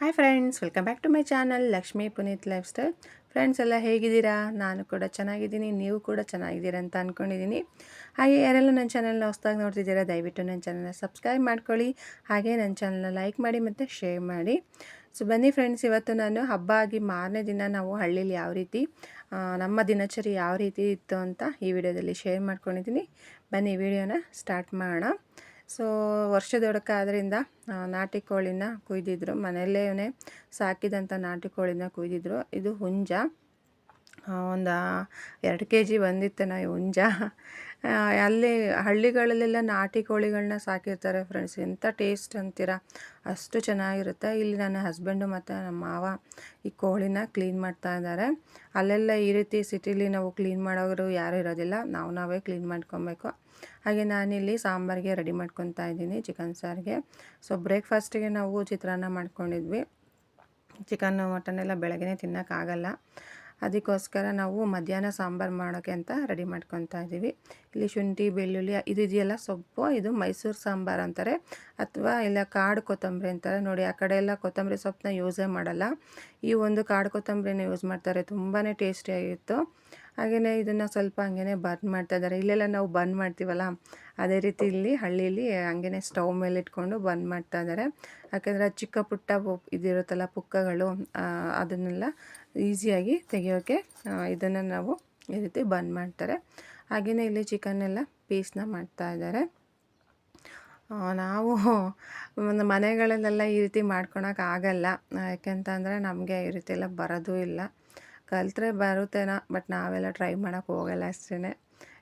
Hi friends welcome back to my channel Lakshmi Puneeth lifestyle friends ಎಲ್ಲ ಹೇಗಿದ್ದೀರಾ? ನಾನು ಕೂಡ ಚೆನ್ನಾಗಿದ್ದೀನಿ, ನೀವು ಕೂಡ ಚೆನ್ನಾಗಿದ್ದೀರಾ ಅಂತ ಅಂದ್ಕೊಂಡಿದ್ದೀನಿ ಹಾಗೆ ಯಾರೆಲ್ಲ ನನ್ನ ಚಾನಲ್ನ ಹೊಸ್ದಾಗಿ ನೋಡ್ತಿದ್ದೀರಾ, ದಯವಿಟ್ಟು ನನ್ನ ಚಾನಲ್ನ ಸಬ್ಸ್ಕ್ರೈಬ್ ಮಾಡ್ಕೊಳ್ಳಿ. ಹಾಗೆ ನನ್ನ ಚಾನಲ್ನ ಲೈಕ್ ಮಾಡಿ ಮತ್ತು ಶೇರ್ ಮಾಡಿ. ಸೊ ಬನ್ನಿ ಫ್ರೆಂಡ್ಸ್ ಇವತ್ತು ನಾನು ಹಬ್ಬ ಆಗಿ ಮಾರನೇ ದಿನ ನಾವು ಹಳ್ಳಿಲಿ ಯಾವ ರೀತಿ ನಮ್ಮ ದಿನಚರಿ ಯಾವ ರೀತಿ ಇತ್ತು ಅಂತ ಈ ವಿಡಿಯೋದಲ್ಲಿ ಶೇರ್ ಮಾಡ್ಕೊಂಡಿದ್ದೀನಿ. ಬನ್ನಿ ವಿಡಿಯೋನ ಸ್ಟಾರ್ಟ್ ಮಾಡೋಣ. ಸೊ ವರ್ಷದೊಡಕ ಆದ್ದರಿಂದ ಆ, ನಾಟಿ ಕೋಳಿನ ಕುಯ್ದಿದ್ರು. ಮನೆಯಲ್ಲೇ ಸಾಕಿದಂಥ ನಾಟಿ ಕೋಳಿನ ಕೊಯ್ದಿದ್ರು. ಇದು ಹುಂಜ. ಒಂದು ಎರಡು ಕೆ ಜಿ ಬಂದಿತ್ತು ಈ ಹುಂಜ. ಅಲ್ಲಿ ಹಳ್ಳಿಗಳಲ್ಲೆಲ್ಲ ನಾಟಿ ಕೋಳಿಗಳನ್ನ ಸಾಕಿರ್ತಾರೆ ಫ್ರೆಂಡ್ಸ್ ಎಂಥ ಟೇಸ್ಟ್ ಅಂತೀರ? ಅಷ್ಟು ಚೆನ್ನಾಗಿರುತ್ತೆ. ಇಲ್ಲಿ ನನ್ನ ಹಸ್ಬೆಂಡು ಮತ್ತು ನಮ್ಮ ಮಾವ ಈ ಕೋಳಿನ ಕ್ಲೀನ್ ಮಾಡ್ತಾ ಇದ್ದಾರೆ. ಅಲ್ಲೆಲ್ಲ ಈ ರೀತಿ ಸಿಟಿಲಿ ನಾವು ಕ್ಲೀನ್ ಮಾಡೋರು ಯಾರೂ ಇರೋದಿಲ್ಲ. ನಾವು ನಾವೇ ಕ್ಲೀನ್ ಮಾಡ್ಕೊಬೇಕು. ಹಾಗೆ ನಾನಿಲ್ಲಿ ಸಾಂಬಾರಿಗೆ ರೆಡಿ ಮಾಡ್ಕೊತಾ ಇದ್ದೀನಿ ಚಿಕನ್ ಸಾರಿಗೆ. ಸೊ ಬ್ರೇಕ್ಫಾಸ್ಟಿಗೆ ನಾವು ಚಿತ್ರಾನ್ನ ಮಾಡ್ಕೊಂಡಿದ್ವಿ. ಚಿಕನ್ ಮಟನ್ ಎಲ್ಲ ಬೆಳಗ್ಗೆ ತಿನ್ನೋಕ್ಕಾಗಲ್ಲ. ಅದಕ್ಕೋಸ್ಕರ ನಾವು ಮಧ್ಯಾಹ್ನ ಸಾಂಬಾರು ಮಾಡೋಕ್ಕೆ ಅಂತ ರೆಡಿ ಮಾಡ್ಕೊತಾ ಇದ್ದೀವಿ. ಇಲ್ಲಿ ಶುಂಠಿ, ಬೆಳ್ಳುಳ್ಳಿ ಇದಿದೆಯಲ್ಲ ಸೊಪ್ಪು, ಇದು ಮೈಸೂರು ಸಾಂಬಾರು ಅಂತಾರೆ. ಅಥವಾ ಇಲ್ಲ ಕಾಡು ಕೊತ್ತಂಬರಿ ಅಂತಾರೆ. ನೋಡಿ, ಆ ಕಡೆ ಎಲ್ಲ ಕೊತ್ತಂಬರಿ ಸೊಪ್ಪನ್ನ ಯೂಸೇ ಮಾಡಲ್ಲ. ಈ ಒಂದು ಕಾಡು ಕೊತ್ತಂಬರಿನ ಯೂಸ್ ಮಾಡ್ತಾರೆ. ತುಂಬಾ ಟೇಸ್ಟಿಯಾಗಿತ್ತು ಹಾಗೆಯೇ ಇದನ್ನು ಸ್ವಲ್ಪ ಹಂಗೆ ಬರ್ನ್ ಮಾಡ್ತಾ ಇದ್ದಾರೆ. ಇಲ್ಲೆಲ್ಲ ನಾವು ಬರ್ನ್ ಮಾಡ್ತೀವಲ್ಲ, ಅದೇ ರೀತಿ ಇಲ್ಲಿ ಹಳ್ಳಿಯಲ್ಲಿ ಹಂಗೆ ಸ್ಟವ್ ಮೇಲೆ ಇಟ್ಕೊಂಡು ಬರ್ನ್ ಮಾಡ್ತಾ ಇದ್ದಾರೆ. ಯಾಕೆಂದರೆ ಚಿಕ್ಕ ಪುಟ್ಟ ಇದಿರುತ್ತಲ್ಲ ಪುಕ್ಕಗಳು ಅದನ್ನೆಲ್ಲ ಈಸಿಯಾಗಿ ತೆಗೆಯೋಕ್ಕೆ ಇದನ್ನು ನಾವು ಈ ರೀತಿ ಬರ್ನ್ ಮಾಡ್ತಾರೆ. ಹಾಗೆಯೇ ಇಲ್ಲಿ ಚಿಕನ್ನೆಲ್ಲ ಪೀಸ್ನ ಮಾಡ್ತಾ ಇದ್ದಾರೆ. ನಾವು ಒಂದು ಮನೆಗಳಲ್ಲೆಲ್ಲ ಈ ರೀತಿ ಮಾಡ್ಕೊಳಕ್ಕೆ ಆಗಲ್ಲ. ಯಾಕೆಂತಂದರೆ ನಮಗೆ ಈ ರೀತಿ ಎಲ್ಲ ಬರೋದು ಇಲ್ಲ. ಕಲ್ತ್ರೆ ಬರುತ್ತೇನೋ ಬಟ್ ನಾವೆಲ್ಲ ಟ್ರೈ ಮಾಡೋಕ್ಕೆ ಹೋಗಲ್ಲ ಅಷ್ಟೇ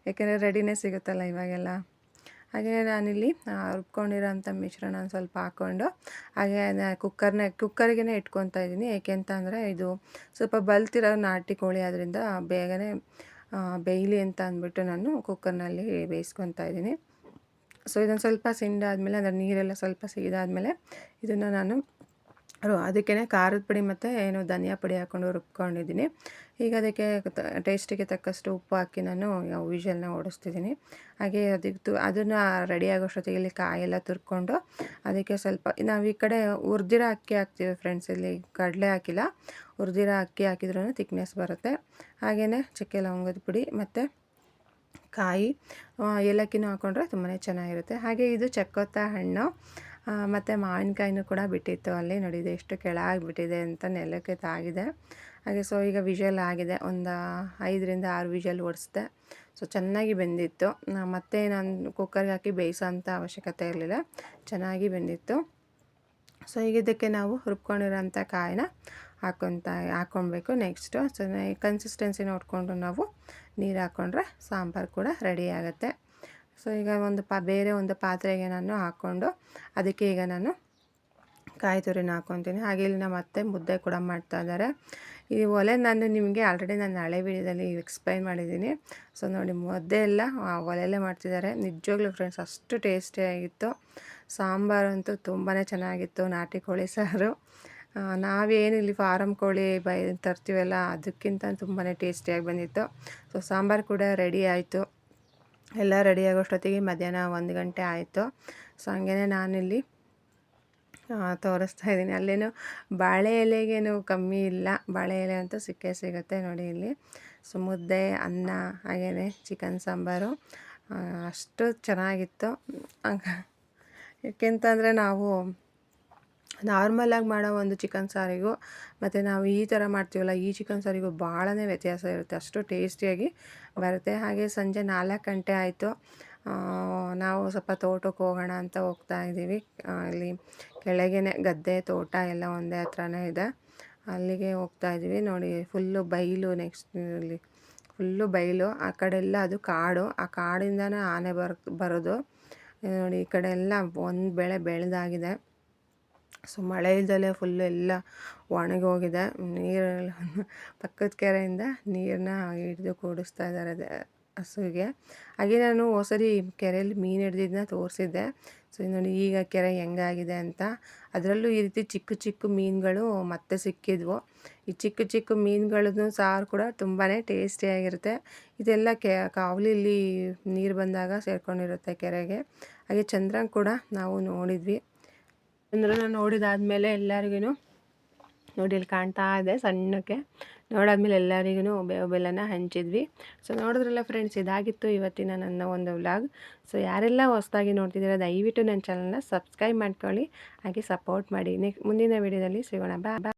ಯಾಕೆಂದರೆ ರೆಡಿನೇ ಸಿಗುತ್ತಲ್ಲ ಇವಾಗೆಲ್ಲ. ಹಾಗೆ ನಾನಿಲ್ಲಿ ರುಬ್ಕೊಂಡಿರೋಂಥ ಮಿಶ್ರಣ ಸ್ವಲ್ಪ ಹಾಕ್ಕೊಂಡು, ಹಾಗೆ ಕುಕ್ಕರ್ನ ಕುಕ್ಕರ್ಗೆ ಇಟ್ಕೊತಾ ಇದ್ದೀನಿ. ಏಕೆಂತಂದರೆ ಇದು ಸ್ವಲ್ಪ ಬಲ್ತಿರೋ ನಾಟಿ ಕೋಳಿ ಆದ್ದರಿಂದ ಬೇಗನೆ ಬೇಯಲಿ ಅಂತ ಅಂದ್ಬಿಟ್ಟು ನಾನು ಕುಕ್ಕರ್ನಲ್ಲಿ ಬೇಯಿಸ್ಕೊತಾ ಇದ್ದೀನಿ. ಸೊ ಇದೊಂದು ಸ್ವಲ್ಪ ಸಿಂಡಾದಮೇಲೆ, ಅದರ ನೀರೆಲ್ಲ ಸ್ವಲ್ಪ ಸಿಗಿದಾದಮೇಲೆ ಇದನ್ನು ನಾನು ಅದಕ್ಕೇ ಖಾರದ ಪುಡಿ ಮತ್ತು ಏನು ಧನಿಯಾ ಪುಡಿ ಹಾಕ್ಕೊಂಡು ರುಬ್ಕೊಂಡಿದ್ದೀನಿ. ಈಗ ಅದಕ್ಕೆ ಟೇಸ್ಟಿಗೆ ತಕ್ಕಷ್ಟು ಉಪ್ಪು ಹಾಕಿ ನಾನು ವಿಷಲ್ನ ಓಡಿಸ್ತಿದ್ದೀನಿ. ಹಾಗೆ ಅದಕ್ಕೆ ಅದನ್ನು ರೆಡಿ ಆಗೋಷ್ಟೊತ್ತಿಗೆ ಇಲ್ಲಿ ಕಾಯೆಲ್ಲ ತುರ್ಕೊಂಡು ಅದಕ್ಕೆ ಸ್ವಲ್ಪ, ನಾವು ಈ ಕಡೆ ಉರ್ದಿರ ಅಕ್ಕಿ ಹಾಕ್ತೀವಿ ಫ್ರೆಂಡ್ಸ್ ಇಲ್ಲಿ, ಕಡಲೆ ಹಾಕಿಲ್ಲ. ಉರ್ದಿರ ಅಕ್ಕಿ ಹಾಕಿದ್ರೂ ತಿಕ್ನೆಸ್ ಬರುತ್ತೆ. ಹಾಗೆಯೇ ಚಕ್ಕೆ ಲವಂಗದ ಪುಡಿ ಮತ್ತು ಕಾಯಿ ಏಲಕ್ಕಿನೂ ಹಾಕ್ಕೊಂಡ್ರೆ ತುಂಬಾ ಚೆನ್ನಾಗಿರುತ್ತೆ. ಹಾಗೆ ಇದು ಚಕ್ಕೊತ್ತ ಹಣ್ಣು. ಮತ್ತು ಮಾವಿನಕಾಯಿನೂ ಕೂಡ ಬಿಟ್ಟಿತ್ತು. ಅಲ್ಲಿ ನೋಡಿ ಎಷ್ಟು ಕೆಳಾಗಿಬಿಟ್ಟಿದೆ ಅಂತ ನೆಲಕ್ಕೆ ತಾಗಿದೆ. ಹಾಗೆ ಸೊ ಈಗ ವಿಷಲ್ ಆಗಿದೆ. ಒಂದು ಐದರಿಂದ ಆರು ವಿಷಲ್ ಓಡಿಸ್ದೆ ಸೊ ಚೆನ್ನಾಗಿ ಬೆಂದಿತ್ತು. ಮತ್ತೆ ನಾನು ಕುಕ್ಕರ್ಗೆ ಹಾಕಿ ಬೇಯಿಸೋ ಅಂಥ ಅವಶ್ಯಕತೆ ಇರಲಿಲ್ಲ. ಚೆನ್ನಾಗಿ ಬೆಂದಿತ್ತು. ಸೊ ಈಗ ಇದಕ್ಕೆ ನಾವು ರುಬ್ಕೊಂಡಿರೋಂಥ ಕಾಯಿನ ಹಾಕೊತ ಹಾಕ್ಕೊಳ್ಬೇಕು ನೆಕ್ಸ್ಟು ಸೊ ಕನ್ಸಿಸ್ಟೆನ್ಸಿ ನೋಡಿಕೊಂಡು ನಾವು ನೀರು ಹಾಕ್ಕೊಂಡ್ರೆ ಸಾಂಬಾರು ಕೂಡ ರೆಡಿ ಆಗುತ್ತೆ. ಸೊ ಈಗ ಒಂದು ಪ, ಬೇರೆ ಒಂದು ಪಾತ್ರೆಗೆ ನಾನು ಹಾಕ್ಕೊಂಡು ಅದಕ್ಕೆ ಈಗ ನಾನು ಕಾಯಿ ತುರಿನ ಹಾಕ್ಕೊತೀನಿ. ಹಾಗೆ ಇಲ್ಲಿ ನಮ್ಮ ಅತ್ತೆ ಮುದ್ದೆ ಕೂಡ ಮಾಡ್ತಾ ಇದ್ದಾರೆ. ಈ ಒಲೆ ನಾನು ನಿಮಗೆ ಆಲ್ರೆಡಿ ನಾನು ಹಳೆ ವಿಡಿಯೋದಲ್ಲಿ ಎಕ್ಸ್ಪ್ಲೈನ್ ಮಾಡಿದ್ದೀನಿ. ಸೊ ನೋಡಿ ಮುದ್ದೆ ಎಲ್ಲ ಒಲೆಯಲ್ಲೇ ಮಾಡ್ತಿದ್ದಾರೆ. ನಿಜವಾಗ್ಲೂ ಫ್ರೆಂಡ್ಸ್ ಅಷ್ಟು ಟೇಸ್ಟಿಯಾಗಿತ್ತು ಸಾಂಬಾರು ಅಂತೂ ತುಂಬಾ ಚೆನ್ನಾಗಿತ್ತು. ನಾಟಿ ಕೋಳಿ ಸಾರು. ನಾವೇನು ಇಲ್ಲಿ ಫಾರಮ್ ಕೋಳಿ ಬೈ ತರ್ತೀವಲ್ಲ, ಅದಕ್ಕಿಂತ ತುಂಬಾ ಟೇಸ್ಟಿಯಾಗಿ ಬಂದಿತ್ತು. ಸೊ ಸಾಂಬಾರು ಕೂಡ ರೆಡಿ ಆಯಿತು. ಎಲ್ಲ ರೆಡಿ ಆಗೋಷ್ಟೊತ್ತಿಗೆ ಮಧ್ಯಾಹ್ನ ಒಂದು ಗಂಟೆ ಆಯಿತು. ಸೊ ಹಂಗೇ ನಾನಿಲ್ಲಿ ತೋರಿಸ್ತಾ ಇದ್ದೀನಿ. ಅಲ್ಲೇನು ಬಾಳೆ ಎಲೆಗೇನು ಕಮ್ಮಿ ಇಲ್ಲ. ಬಾಳೆ ಎಲೆ ಅಂತೂ ಸಿಕ್ಕೇ ಸಿಗುತ್ತೆ ನೋಡಿ ಇಲ್ಲಿ. ಸೊ ಮುದ್ದೆ, ಅನ್ನ ಹಾಗೆಯೇ ಚಿಕನ್ ಸಾಂಬಾರು. ಅಷ್ಟು ಚೆನ್ನಾಗಿತ್ತು. ಹಂಗ- ಯಾಕೆಂತಂದರೆ ನಾವು ನಾರ್ಮಲಾಗಿ ಮಾಡೋ ಒಂದು ಚಿಕನ್ ಸಾರಿಗೂ ಮತ್ತು ನಾವು ಈ ಥರ ಮಾಡ್ತೀವಲ್ಲ, ಈ ಚಿಕನ್ ಸಾರಿಗೂ ಭಾಳನೇ ವ್ಯತ್ಯಾಸ ಇರುತ್ತೆ. ಅಷ್ಟು ಟೇಸ್ಟಿಯಾಗಿ ಬರುತ್ತೆ. ಹಾಗೆ ಸಂಜೆ ನಾಲ್ಕು ಗಂಟೆ ಆಯಿತು. ನಾವು ಸ್ವಲ್ಪ ತೋಟಕ್ಕೆ ಹೋಗೋಣ ಅಂತ ಹೋಗ್ತಾ ಇದ್ದೀವಿ. ಇಲ್ಲಿ ಕೆಳಗೇನೆ ಗದ್ದೆ, ತೋಟ ಎಲ್ಲ ಒಂದೇ ಹತ್ರನೇ ಇದೆ. ಅಲ್ಲಿಗೆ ಹೋಗ್ತಾ ಇದ್ದೀವಿ. ನೋಡಿ, ಫುಲ್ಲು ಬೈಲು ನೆಕ್ಸ್ಟ್ ಇಲ್ಲಿ. ಫುಲ್ಲು ಬೈಲು. ಆ ಕಡೆಲ್ಲ ಅದು ಕಾಡು. ಆ ಕಾಡಿಂದನೇ ಆನೆ ಬರ್, ಬರೋದು. ನೋಡಿ, ಈ ಕಡೆ ಎಲ್ಲ ಒಂದು ಬೆಳೆ ಬೆಳೆದಾಗಿದೆ. ಸೊ ಮಳೆ ಇಲ್ದಲೇ ಫುಲ್ ಎಲ್ಲ ಒಣಗಿ ಹೋಗಿದೆ. ನೀರೆಲ್ಲ ಪಕ್ಕದ ಕೆರೆಯಿಂದ ನೀರನ್ನ ಹಿಡಿದು ಕೂಡಿಸ್ತಾ ಇದ್ದಾರೆ ಹಸುವಿಗೆ. ಹಾಗೆ ನಾನು ಹೋಸರಿ ಕೆರೆಯಲ್ಲಿ ಮೀನು ಹಿಡ್ದಿದ್ದನ್ನ ತೋರಿಸಿದ್ದೆ. ಸೊ ನೋಡಿ ಈಗ ಕೆರೆ ಹೆಂಗಾಗಿದೆ ಅಂತ. ಅದರಲ್ಲೂ ಈ ರೀತಿ ಚಿಕ್ಕ ಚಿಕ್ಕ ಮೀನುಗಳು ಮತ್ತೆ ಸಿಕ್ಕಿದ್ವು. ಈ ಚಿಕ್ಕ ಚಿಕ್ಕ ಮೀನುಗಳದ್ದು ಸಾರು ಕೂಡ ತುಂಬಾ ಟೇಸ್ಟಿಯಾಗಿರುತ್ತೆ ಇದೆಲ್ಲ ಕೆ ಕಾವಲಿಲಿ ನೀರು ಬಂದಾಗ ಸೇರ್ಕೊಂಡಿರುತ್ತೆ ಕೆರೆಗೆ. ಹಾಗೆ ಚಂದ್ರನ ಕೂಡ ನಾವು ನೋಡಿದ್ವಿ. ಚಂದ್ರನ ನೋಡಿದಾದ್ಮೇಲೆ ಎಲ್ಲರಿಗೂ ನೋಡಿ, ಇಲ್ಲಿ ಕಾಣ್ತಾ ಇದೆ ಸಣ್ಣಕ್ಕೆ. ನೋಡಾದ್ಮೇಲೆ ಎಲ್ಲರಿಗೂ ಬೇವು ಬೆಲ್ಲನ ಹಂಚಿದ್ವಿ. ಸೊ ನೋಡಿದ್ರಲ್ಲ ಫ್ರೆಂಡ್ಸ್ ಇದಾಗಿತ್ತು ಇವತ್ತಿನ ನನ್ನ ಒಂದು ವ್ಲಾಗ್ ಸೊ ಯಾರೆಲ್ಲ ಹೊಸದಾಗಿ ನೋಡ್ತಿದ್ದೀರಾ, ದಯವಿಟ್ಟು ನನ್ನ ಚಾನಲ್ನ ಸಬ್ಸ್ಕ್ರೈಬ್ ಮಾಡ್ಕೊಳ್ಳಿ. ಹಾಗೆ ಸಪೋರ್ಟ್ ಮಾಡಿ. ನೆಕ್ಸ್ಟ್ ಮುಂದಿನ ವೀಡಿಯೋದಲ್ಲಿ ಸಿಗೋಣ. ಬಾ ಬಾ